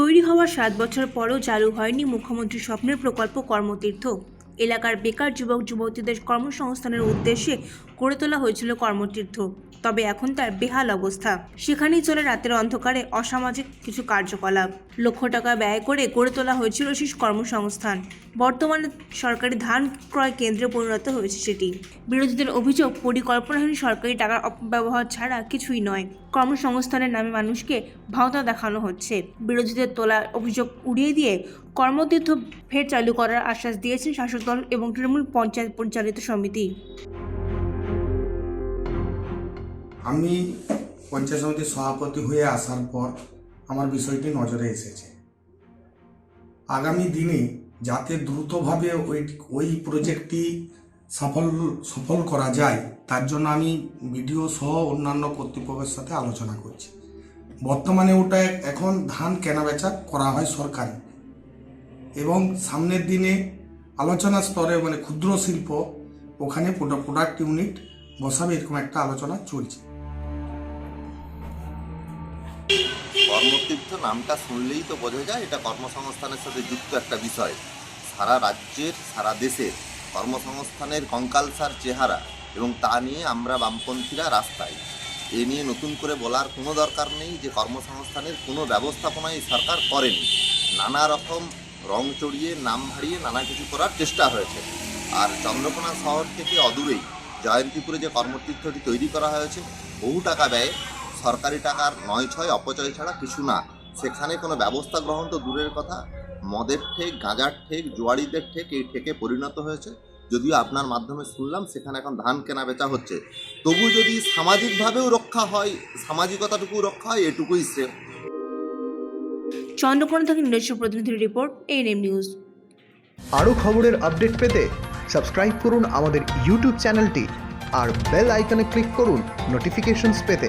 তৈরি হওয়ার সাত বছর পরও চালু হয়নি মুখ্যমন্ত্রী স্বপ্নের প্রকল্প কর্মতীর্থ। এলাকার বেকার যুবক যুবতীদের কর্মসংস্থানের উদ্দেশ্যে গড়ে তোলা হয়েছিল কর্মতীর্থ। তবে এখন তার বেহাল অবস্থা। সেখানেই চলে রাতের অন্ধকারে অসামাজিক কিছু কার্যকলাপ। লক্ষ টাকা ব্যয় করে গড়ে তোলা হয়েছিল শীষ কর্মসংস্থান। বর্তমানে সরকারি ধান ক্রয় কেন্দ্রে পরিণত হয়েছে সেটি। বিরোধীদের অভিযোগ, পরিকল্পনাহীন সরকারি টাকার অপব্যবহার ছাড়া কিছুই নয়। কর্মসংস্থানের নামে মানুষকে ভাওতা দেখানো হচ্ছে। বিরোধীদের তোলা অভিযোগ উড়িয়ে দিয়ে কর্মতীর্থ ফের চালু করার আশ্বাস দিয়েছেন শাসক দল এবং তৃণমূল পঞ্চায়েত পরিচালিত সমিতি। আমি পঞ্চায়েত সমিতির সভাপতি হয়ে আসার পর আমার বিষয়টি নজরে এসেছে। আগামী দিনে যাতে দ্রুতভাবে ওই ওই প্রজেক্টটি সফল সফল করা যায়, তার জন্য আমি বিডিও সহ অন্যান্য কর্তৃপক্ষের সাথে আলোচনা করছি। বর্তমানে ওটা এখন ধান কেনাবেচা করা হয় সরকারি। এবং সামনের দিনে আলোচনা স্তরে মানে ক্ষুদ্র শিল্প, ওখানে প্রোডাক্ট ইউনিট বসাবে, এরকম একটা আলোচনা চলছে। কর্মতীর্থ নামটা শুনলেই তো বোঝা যায়, এটা কর্মসংস্থানের সাথে যুক্ত একটা বিষয়। সারা রাজ্যের, সারা দেশের কর্মসংস্থানের কঙ্কালসার চেহারা এবং তা নিয়ে আমরা বামপন্থীরা রাস্তায়। এ নিয়ে নতুন করে বলার কোনো দরকার নেই যে কর্মসংস্থানের কোনো ব্যবস্থাপনাই সরকার করেনি। নানা রকম রং চড়িয়ে, নাম হারিয়ে নানা কিছু করার চেষ্টা হয়েছে। আর চন্দ্রকোনা শহর থেকে অদূরেই জয়ন্তীপুরে যে কর্মতীর্থটি তৈরি করা হয়েছে, বহু টাকা ব্যয়ে সরকারি টাকার নয় ছয় অপচয় ছাড়া কিছু না। সেখানে কোনো ব্যবস্থা গ্রহণ তো দূরের কথা। মদের ঠেক গাঁজার ঠেক জুয়ারিদের ঠেক এই ঠেকে পরিণত হয়েছে। যদিও আপনার মাধ্যমে শুনলাম সেখানে এখন ধান কেনা বেচা হচ্ছে। তবু যদি সামাজিকভাবেও রক্ষা হয় সামাজিকতাটুকু রক্ষা হয় এটুকুই শ্রেয়। চন্দ্রকোনা থেকে নিজস্ব প্রতিনিধির রিপোর্ট এএনএম নিউজ আরও খবরের আপডেট পেতে সাবস্ক্রাইব করুন আমাদের ইউটিউব চ্যানেলটি আর বেল আইকনে ক্লিক করুন নোটিফিকেশনস পেতে।